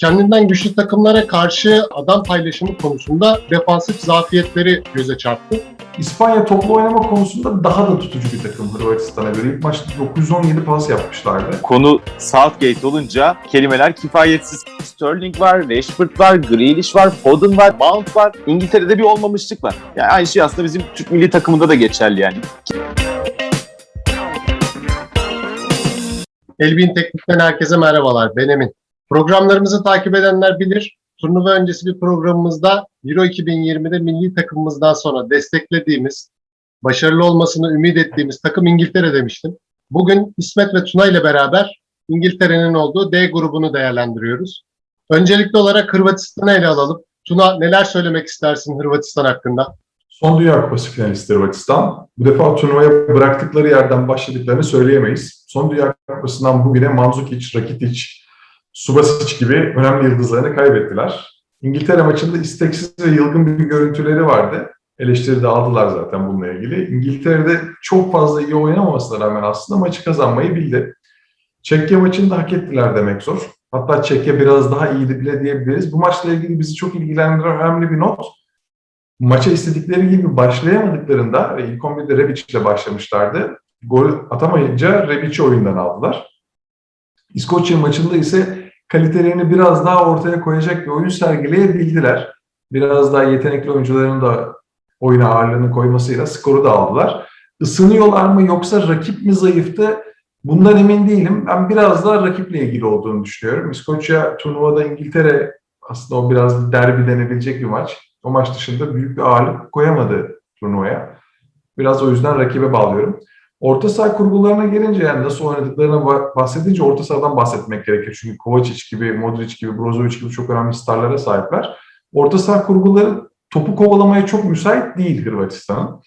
kendinden güçlü takımlara karşı adam paylaşımı konusunda defansif zafiyetleri göze çarptı. İspanya toplu oynama konusunda daha da tutucu bir takım Hırvatistan'a göre. İlk maçta 917 pas yapmışlardı. Konu Southgate olunca kelimeler kifayetsiz. Sterling var, Rashford var, Grealish var, Foden var, Mount var. İngiltere'de bir olmamışlık var. Yani aynı şey aslında bizim Türk milli takımında da geçerli yani. Elbin Teknik'ten herkese merhabalar. Ben Emin. Programlarımızı takip edenler bilir. Turnuva öncesi bir programımızda Euro 2020'de milli takımımızdan sonra desteklediğimiz, başarılı olmasını ümit ettiğimiz takım İngiltere demiştim. Bugün İsmet ve Tuna ile beraber İngiltere'nin olduğu D grubunu değerlendiriyoruz. Öncelikli olarak Hırvatistan'ı ele alalım. Tuna neler söylemek istersin Hırvatistan hakkında? Son Dünya Kupası finalisti Hırvatistan. Bu defa turnuvaya bıraktıkları yerden başladıklarını söyleyemeyiz. Son Dünya Kupası'ndan bugüne Mandzukic, Rakitic, Subasic gibi önemli yıldızlarını kaybettiler. İngiltere maçında isteksiz ve yılgın bir görüntüleri vardı. Eleştiri de aldılar zaten bununla ilgili. İngiltere'de çok fazla iyi oynamamasına rağmen aslında maçı kazanmayı bildi. Çekya maçını da hak ettiler demek zor. Hatta Çekya biraz daha iyiydi bile diyebiliriz. Bu maçla ilgili bizi çok ilgilendiren önemli bir not. Maça istedikleri gibi başlayamadıklarında ve ilk 11'de Rebic ile başlamışlardı. Gol atamayınca Rebic'i oyundan aldılar. İskoçya maçında ise kalitelerini biraz daha ortaya koyacak bir oyun sergileyebildiler. Biraz daha yetenekli oyuncuların da oyuna ağırlığını koymasıyla skoru da aldılar. Isınıyorlar mı yoksa rakip mi zayıftı? Bundan emin değilim. Ben biraz daha rakiple ilgili olduğunu düşünüyorum. İskoçya turnuvada İngiltere aslında o biraz derbi denebilecek bir maç. O maç dışında büyük bir ağırlık koyamadı turnuvaya. Biraz o yüzden rakibe bağlıyorum. Orta saha kurgularına gelince yani nasıl oynadıklarına bahsedince orta sahadan bahsetmek gerekir. Çünkü Kovacic gibi, Modric gibi, Brozovic gibi çok önemli starlara sahipler. Orta saha kurguları topu kovalamaya çok müsait değil Hırvatistan'ın.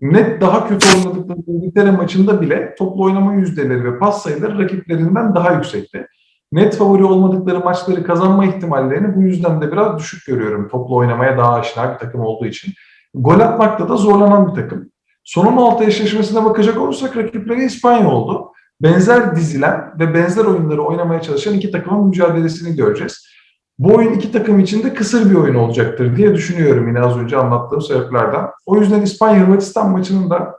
Net daha kötü oynadıkları İngiltere maçında bile toplu oynama yüzdeleri ve pas sayıları rakiplerinden daha yüksekti. Net favori olmadıkları maçları kazanma ihtimallerini bu yüzden de biraz düşük görüyorum. Toplu oynamaya daha aşina bir takım olduğu için. Gol atmakta da zorlanan bir takım. Son 16 eşleşmesine bakacak olursak rakipleri İspanya oldu. Benzer dizilen ve benzer oyunları oynamaya çalışan iki takımın mücadelesini göreceğiz. Bu oyun iki takım için de kısır bir oyun olacaktır diye düşünüyorum yine az önce anlattığım sebeplerden. O yüzden İspanya-Hırvatistan maçının da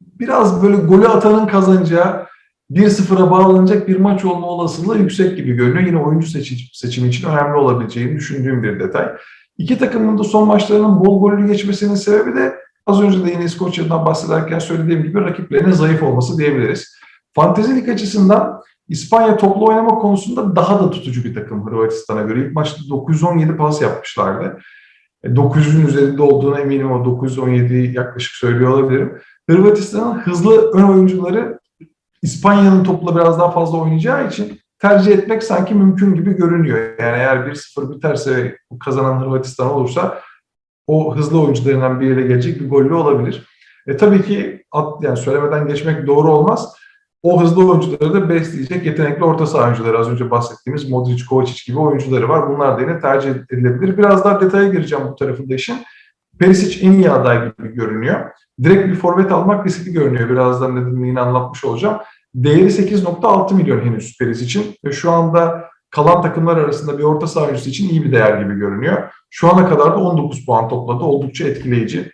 biraz böyle golü atanın kazanacağı 1-0'a bağlanacak bir maç olma olasılığı yüksek gibi görünüyor. Yine oyuncu seçim, seçimi için önemli olabileceğini düşündüğüm bir detay. İki takımın da son maçlarının bol gollü geçmesinin sebebi de az önce de yine İskoçya'dan bahsederken söylediğim gibi rakiplerinin zayıf olması diyebiliriz. Fantezilik açısından İspanya toplu oynama konusunda daha da tutucu bir takım Hırvatistan'a göre. İlk maçta 917 pas yapmışlardı. 900'ün üzerinde olduğuna eminim o 917'yi yaklaşık söylüyor olabilirim. Hırvatistan'ın hızlı ön oyuncuları İspanya'nın topla biraz daha fazla oynayacağı için tercih etmek sanki mümkün gibi görünüyor. Yani eğer 1-0 biterse kazanan Hırvatistan olursa o hızlı oyuncularından biriyle gelecek bir gollü olabilir. E tabii ki at, yani söylemeden geçmek doğru olmaz. O hızlı oyuncuları da besleyecek yetenekli orta saha oyuncuları az önce bahsettiğimiz Modric, Kovacic gibi oyuncuları var. Bunlar da yine tercih edilebilir. Biraz daha detaya gireceğim bu tarafında işin. Perisic en iyi aday gibi görünüyor. Direkt bir forvet almak riskli görünüyor. Birazdan nedenini anlatmış olacağım. Değeri 8.6 milyon henüz Perisic için şu anda kalan takımlar arasında bir orta saha oyuncusu için iyi bir değer gibi görünüyor. Şu ana kadar da 19 puan topladı. Oldukça etkileyici.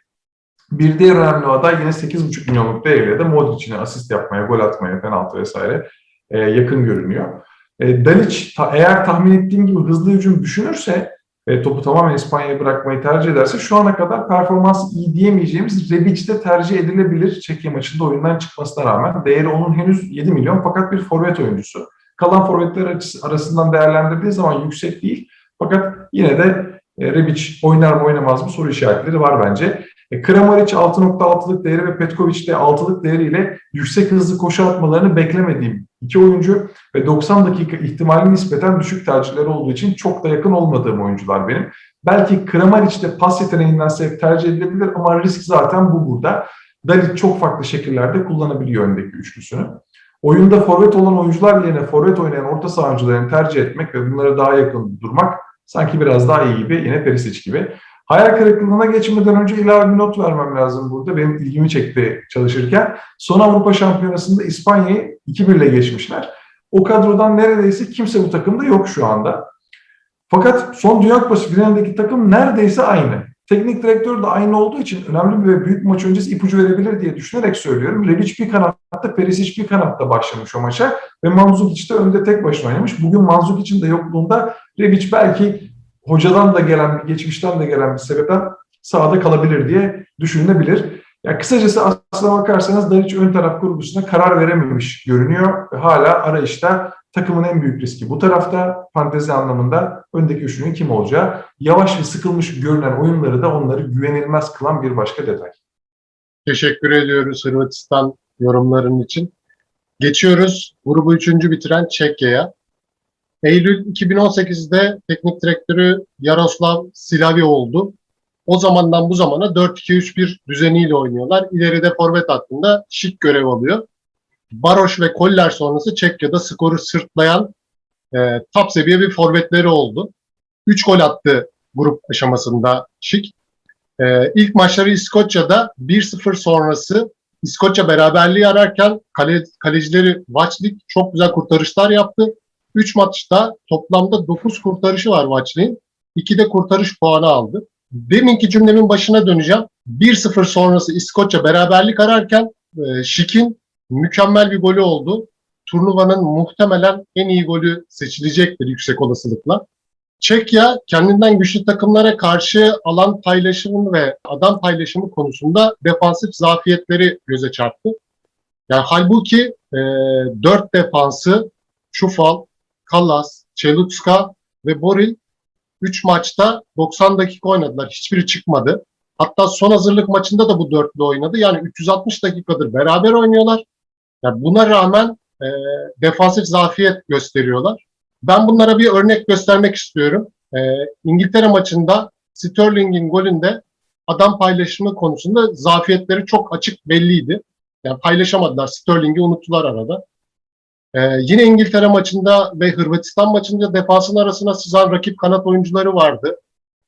Bir diğer önemli aday yine 8,5 milyonluk değerle de Modric'ine asist yapmaya, gol atmaya, penaltı vesaire e, yakın görünüyor. E, Dalic ta, eğer tahmin ettiğim gibi hızlı hücum düşünürse ve topu tamamen İspanya'ya bırakmayı tercih ederse şu ana kadar performansı iyi diyemeyeceğimiz Rebic de tercih edilebilir Çekya maçında oyundan çıkmasına rağmen. Değeri onun henüz 7 milyon fakat bir forvet oyuncusu. Kalan forvetler arasından değerlendirdiği zaman yüksek değil. Fakat yine de e, Rebic oynar mı oynamaz mı soru işaretleri var bence. E, Kramaric 6.6'lık değeri ve Petkovic de 6'lık değeriyle yüksek hızlı koşu atmalarını beklemediğim iki oyuncu ve 90 dakika ihtimali nispeten düşük tercihleri olduğu için çok da yakın olmadığım oyuncular benim. Belki Kramaric de pas yeteneğinden sebep tercih edilebilir ama risk zaten bu burada. Dalit çok farklı şekillerde kullanabiliyor öndeki üçlüsünü. Oyunda forvet olan oyuncular yerine forvet oynayan orta saha tercih etmek ve bunlara daha yakın durmak sanki biraz daha iyi gibi yine Perisic gibi. Hayal kırıklığına geçmeden önce ilave bir not vermem lazım burada. Benim ilgimi çekti çalışırken. Son Avrupa Şampiyonası'nda İspanya'yı 2-1 ile geçmişler. O kadrodan neredeyse kimse bu takımda yok şu anda. Fakat son Dünya Kupası finalindeki takım neredeyse aynı. Teknik direktör de aynı olduğu için önemli ve büyük maç öncesi ipucu verebilir diye düşünerek söylüyorum. Rebic bir kanatta, Perisic bir kanatta başlamış o maça ve Mandzukic de önde tek başına oynamış. Bugün Mandzukic'in de yokluğunda Rebic belki hocadan da gelen, geçmişten de gelen bir sebepten sahada kalabilir diye düşünülebilir. Ya kısacası aslına bakarsanız Dalic ön taraf kurgusuna karar verememiş görünüyor. Hala arayışta takımın en büyük riski bu tarafta. Fantezi anlamında öndeki üçlünün kim olacağı. Yavaş ve sıkılmış görünen oyunları da onları güvenilmez kılan bir başka detay. Teşekkür ediyoruz Hırvatistan yorumların için. Geçiyoruz grubu üçüncü bitiren Çekya'ya. Eylül 2018'de teknik direktörü Yaroslav Silavi oldu. O zamandan bu zamana 4-2-3-1 düzeniyle oynuyorlar. İleride forvet hattında şık görev alıyor. Baroş ve Koller sonrası Çekya'da skoru sırtlayan e, top seviye bir forvetleri oldu. 3 gol attı grup aşamasında şık. E, ilk maçları İskoçya'da 1-0 sonrası İskoçya beraberliği ararken kale, kalecileri Vaçlik çok güzel kurtarışlar yaptı. 3 maçta toplamda 9 kurtarışı var Vaçlik'in. 2 de kurtarış puanı aldı. Deminki cümlemin başına döneceğim. 1-0 sonrası İskoçya beraberlik ararken e, Şik'in mükemmel bir golü oldu. Turnuvanın muhtemelen en iyi golü seçilecektir yüksek olasılıkla. Çekya kendinden güçlü takımlara karşı alan paylaşımı ve adam paylaşımı konusunda defansif zafiyetleri göze çarptı. Yani halbuki e, 4 defansı Çufal, Kallas, Çelutska ve Boril 3 maçta 90 dakika oynadılar. Hiçbiri çıkmadı. Hatta son hazırlık maçında da bu dörtlü oynadı. Yani 360 dakikadır beraber oynuyorlar. Yani buna rağmen e, defansif zafiyet gösteriyorlar. Ben bunlara bir örnek göstermek istiyorum. E, İngiltere maçında Sterling'in golünde adam paylaşımı konusunda zafiyetleri çok açık belliydi. Yani paylaşamadılar. Sterling'i unuttular arada. Ee, yine İngiltere maçında ve Hırvatistan maçında defansın arasına sızan rakip kanat oyuncuları vardı.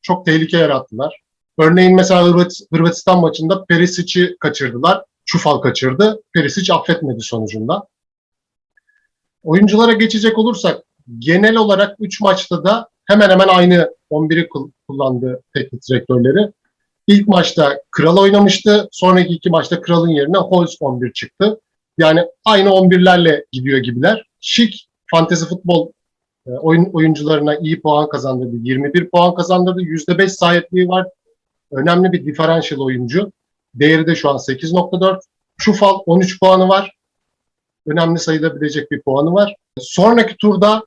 Çok tehlike yarattılar. Örneğin mesela Hırvat- Hırvatistan maçında Perisic'i kaçırdılar. Çufal kaçırdı. Perisic affetmedi sonucunda. Oyunculara geçecek olursak genel olarak 3 maçta da hemen hemen aynı 11'i kul- kullandı teknik direktörleri. İlk maçta Kral oynamıştı. Sonraki iki maçta Kral'ın yerine Holz 11 çıktı. Yani aynı 11'lerle gidiyor gibiler. Şik fantezi futbol e, oyun oyuncularına iyi puan kazandırdı. 21 puan kazandırdı. %5 sahipliği var. Önemli bir differential oyuncu. Değeri de şu an 8.4. Çufal 13 puanı var. Önemli sayılabilecek bir puanı var. Sonraki turda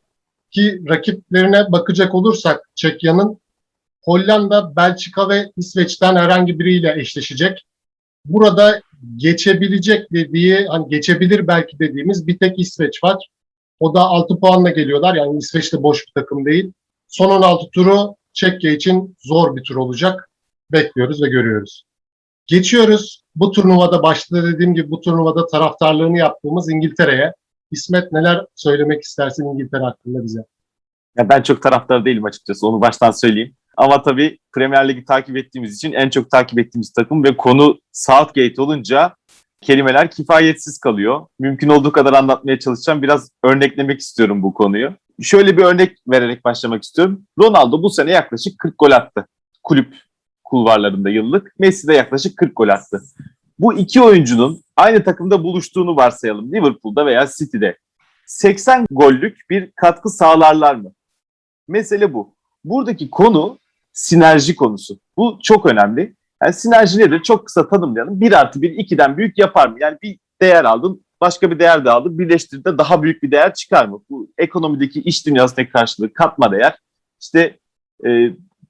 ki rakiplerine bakacak olursak Çekya'nın Hollanda, Belçika ve İsveç'ten herhangi biriyle eşleşecek. Burada geçebilecek dediği, hani geçebilir belki dediğimiz bir tek İsveç var. O da 6 puanla geliyorlar. Yani İsveç de boş bir takım değil. Son 16 turu Çekya için zor bir tur olacak. Bekliyoruz ve görüyoruz. Geçiyoruz. Bu turnuvada başta dediğim gibi bu turnuvada taraftarlığını yaptığımız İngiltere'ye. İsmet neler söylemek istersin İngiltere hakkında bize? Ya ben çok taraftar değilim açıkçası onu baştan söyleyeyim. Ama tabii Premier Lig'i takip ettiğimiz için en çok takip ettiğimiz takım ve konu Southgate olunca kelimeler kifayetsiz kalıyor. Mümkün olduğu kadar anlatmaya çalışacağım. Biraz örneklemek istiyorum bu konuyu. Şöyle bir örnek vererek başlamak istiyorum. Ronaldo bu sene yaklaşık 40 gol attı. Kulüp kulvarlarında yıllık. Messi de yaklaşık 40 gol attı. Bu iki oyuncunun aynı takımda buluştuğunu varsayalım Liverpool'da veya City'de. 80 gollük bir katkı sağlarlar mı? Mesele bu. Buradaki konu sinerji konusu. Bu çok önemli. Yani sinerji nedir? Çok kısa tanımlayalım. 1 artı 1 2'den büyük yapar mı? Yani bir değer aldın, başka bir değer de aldın. Birleştirdiğinde daha büyük bir değer çıkar mı? Bu ekonomideki iş dünyasındaki karşılığı katma değer. İşte e,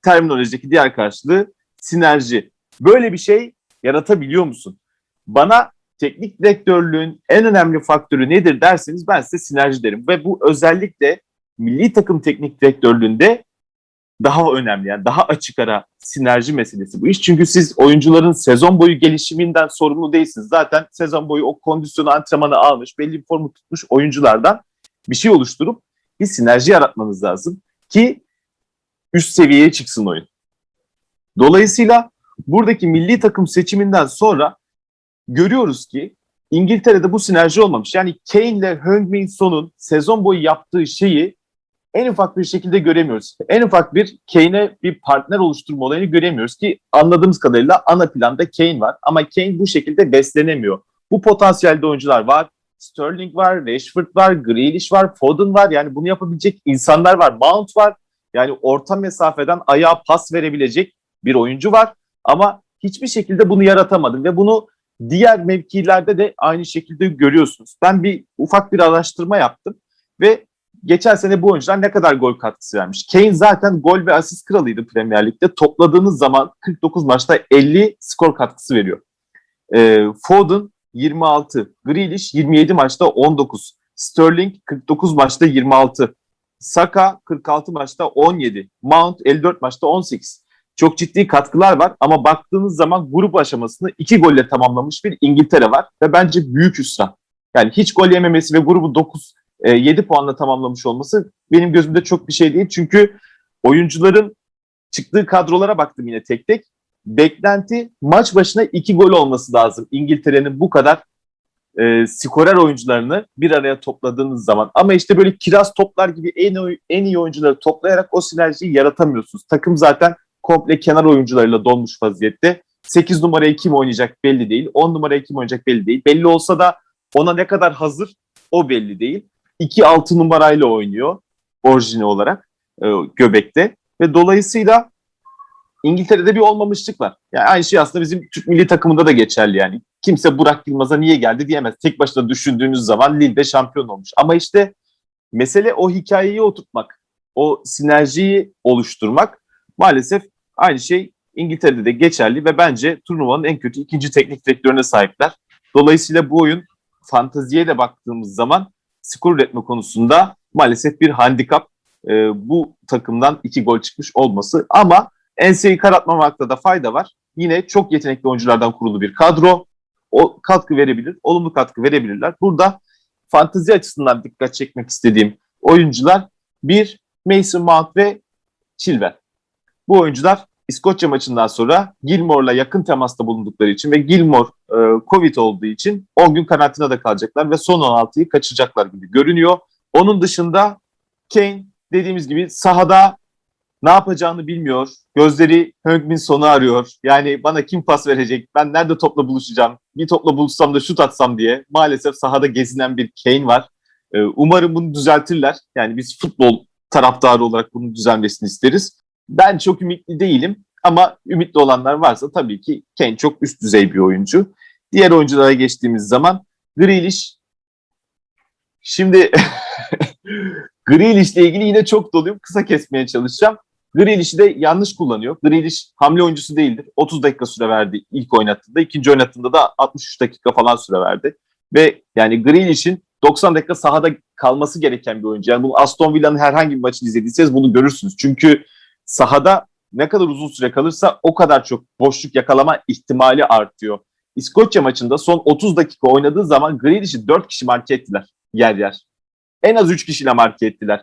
terminolojideki diğer karşılığı sinerji. Böyle bir şey yaratabiliyor musun? Bana teknik direktörlüğün en önemli faktörü nedir derseniz ben size sinerji derim. Ve bu özellikle milli takım teknik direktörlüğünde daha önemli. Yani daha açık ara sinerji meselesi bu iş. Çünkü siz oyuncuların sezon boyu gelişiminden sorumlu değilsiniz. Zaten sezon boyu o kondisyonu antrenmanı almış, belli bir formu tutmuş oyunculardan bir şey oluşturup bir sinerji yaratmanız lazım ki üst seviyeye çıksın oyun. Dolayısıyla buradaki milli takım seçiminden sonra görüyoruz ki İngiltere'de bu sinerji olmamış. Yani Kane ile Heung-Min Son'un sezon boyu yaptığı şeyi en ufak bir şekilde göremiyoruz. En ufak bir Kane'e bir partner oluşturma olayını göremiyoruz ki anladığımız kadarıyla ana planda Kane var. Ama Kane bu şekilde beslenemiyor. Bu potansiyelde oyuncular var. Sterling var, Rashford var, Grealish var, Foden var. Yani bunu yapabilecek insanlar var. Mount var. Yani orta mesafeden ayağa pas verebilecek bir oyuncu var. Ama hiçbir şekilde bunu yaratamadı ve bunu diğer mevkilerde de aynı şekilde görüyorsunuz. Ben bir ufak bir araştırma yaptım ve geçen sene bu oyuncular ne kadar gol katkısı vermiş. Kane zaten gol ve asist kralıydı Premier Lig'de. Topladığınız zaman 49 maçta 50 skor katkısı veriyor. Ee, Foden 26, Grealish 27 maçta 19, Sterling 49 maçta 26, Saka 46 maçta 17, Mount 54 maçta 18. Çok ciddi katkılar var ama baktığınız zaman grup aşamasını iki golle tamamlamış bir İngiltere var ve bence büyük hüsran. Yani hiç gol yememesi ve grubu 9 7 puanla tamamlamış olması benim gözümde çok bir şey değil. Çünkü oyuncuların çıktığı kadrolara baktım yine tek tek. Beklenti maç başına 2 gol olması lazım. İngiltere'nin bu kadar e, skorer oyuncularını bir araya topladığınız zaman. Ama işte böyle kiraz toplar gibi en, en iyi oyuncuları toplayarak o sinerjiyi yaratamıyorsunuz. Takım zaten komple kenar oyuncularıyla donmuş vaziyette. 8 numaraya kim oynayacak belli değil. 10 numaraya kim oynayacak belli değil. Belli olsa da ona ne kadar hazır o belli değil. 2-6 numarayla oynuyor orijini olarak e, göbekte. Ve dolayısıyla İngiltere'de bir olmamışlık var. Yani aynı şey aslında bizim Türk milli takımında da geçerli yani. Kimse Burak Yılmaz'a niye geldi diyemez. Tek başına düşündüğünüz zaman Lille'de şampiyon olmuş. Ama işte mesele o hikayeyi oturtmak, o sinerjiyi oluşturmak maalesef aynı şey İngiltere'de de geçerli ve bence turnuvanın en kötü ikinci teknik direktörüne sahipler. Dolayısıyla bu oyun fanteziye de baktığımız zaman skor üretme konusunda maalesef bir handikap. Ee, bu takımdan iki gol çıkmış olması ama enseyi karartmamakta da fayda var. Yine çok yetenekli oyunculardan kurulu bir kadro. O katkı verebilir, olumlu katkı verebilirler. Burada fantezi açısından dikkat çekmek istediğim oyuncular bir Mason Mount ve Chilwell. Bu oyuncular İskoçya maçından sonra Gilmore'la yakın temasta bulundukları için ve Gilmore e, Covid olduğu için 10 gün karantinada kalacaklar ve son 16'yı kaçıracaklar gibi görünüyor. Onun dışında Kane dediğimiz gibi sahada ne yapacağını bilmiyor. Gözleri Heung-min sonu arıyor. Yani bana kim pas verecek? Ben nerede topla buluşacağım? Bir topla buluşsam da şut atsam diye. Maalesef sahada gezinen bir Kane var. Ee, umarım bunu düzeltirler. Yani biz futbol taraftarı olarak bunun düzelmesini isteriz. Ben çok ümitli değilim ama ümitli olanlar varsa tabii ki Kane çok üst düzey bir oyuncu. Diğer oyunculara geçtiğimiz zaman Grealish şimdi Grealish ile ilgili yine çok doluyum. Kısa kesmeye çalışacağım. Grealish'i de yanlış kullanıyor. Grealish hamle oyuncusu değildir. 30 dakika süre verdi ilk oynattığında. ikinci oynattığında da 63 dakika falan süre verdi. Ve yani Grealish'in 90 dakika sahada kalması gereken bir oyuncu. Yani bunu Aston Villa'nın herhangi bir maçını izlediyseniz bunu görürsünüz. Çünkü sahada ne kadar uzun süre kalırsa o kadar çok boşluk yakalama ihtimali artıyor. İskoçya maçında son 30 dakika oynadığı zaman Grealish'i 4 kişi marke ettiler yer yer. En az 3 kişiyle marke ettiler.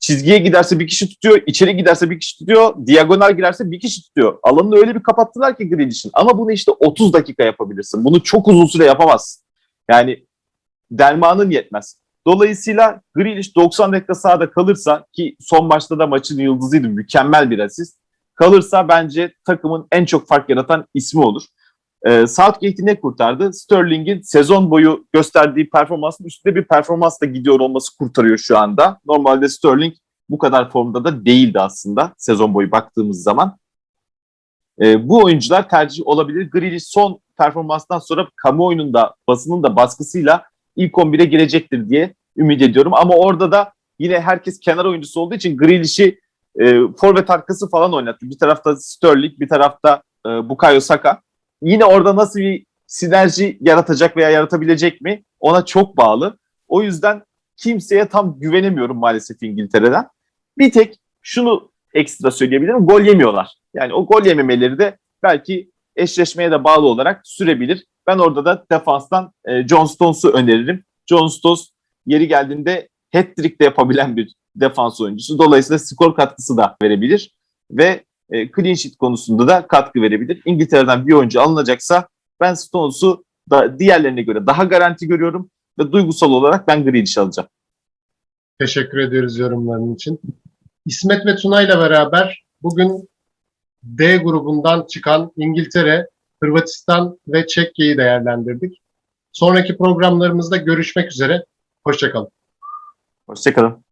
Çizgiye giderse bir kişi tutuyor, içeri giderse bir kişi tutuyor, diagonal girerse bir kişi tutuyor. Alanını öyle bir kapattılar ki Grealish'in. Ama bunu işte 30 dakika yapabilirsin. Bunu çok uzun süre yapamazsın. Yani dermanın yetmez. Dolayısıyla Grealish 90 dakika sahada kalırsa ki son maçta da maçın yıldızıydı. Mükemmel bir asist. Kalırsa bence takımın en çok fark yaratan ismi olur. Ee, Southgate'i ne kurtardı? Sterling'in sezon boyu gösterdiği performansın üstünde bir performansla gidiyor olması kurtarıyor şu anda. Normalde Sterling bu kadar formda da değildi aslında sezon boyu baktığımız zaman. Ee, bu oyuncular tercih olabilir. Grealish son performanstan sonra kamuoyunun da basının da baskısıyla ilk 11'e girecektir diye ümit ediyorum. Ama orada da yine herkes kenar oyuncusu olduğu için Grealish'i e, forvet arkası falan oynattı. Bir tarafta Sterling, bir tarafta e, Bukayo Saka. Yine orada nasıl bir sinerji yaratacak veya yaratabilecek mi? Ona çok bağlı. O yüzden kimseye tam güvenemiyorum maalesef İngiltere'den. Bir tek şunu ekstra söyleyebilirim. Gol yemiyorlar. Yani o gol yememeleri de belki eşleşmeye de bağlı olarak sürebilir. Ben orada da defanstan e, John Stones'u öneririm. John Stones yeri geldiğinde hat-trick de yapabilen bir defans oyuncusu. Dolayısıyla skor katkısı da verebilir ve e, clean sheet konusunda da katkı verebilir. İngiltere'den bir oyuncu alınacaksa ben Stones'u da diğerlerine göre daha garanti görüyorum ve duygusal olarak ben Grealish alacağım. Teşekkür ediyoruz yorumların için. İsmet ve Tuna ile beraber bugün D grubundan çıkan İngiltere, Hırvatistan ve Çekya'yı değerlendirdik. Sonraki programlarımızda görüşmek üzere. Hoşçakalın. Hoşçakalın.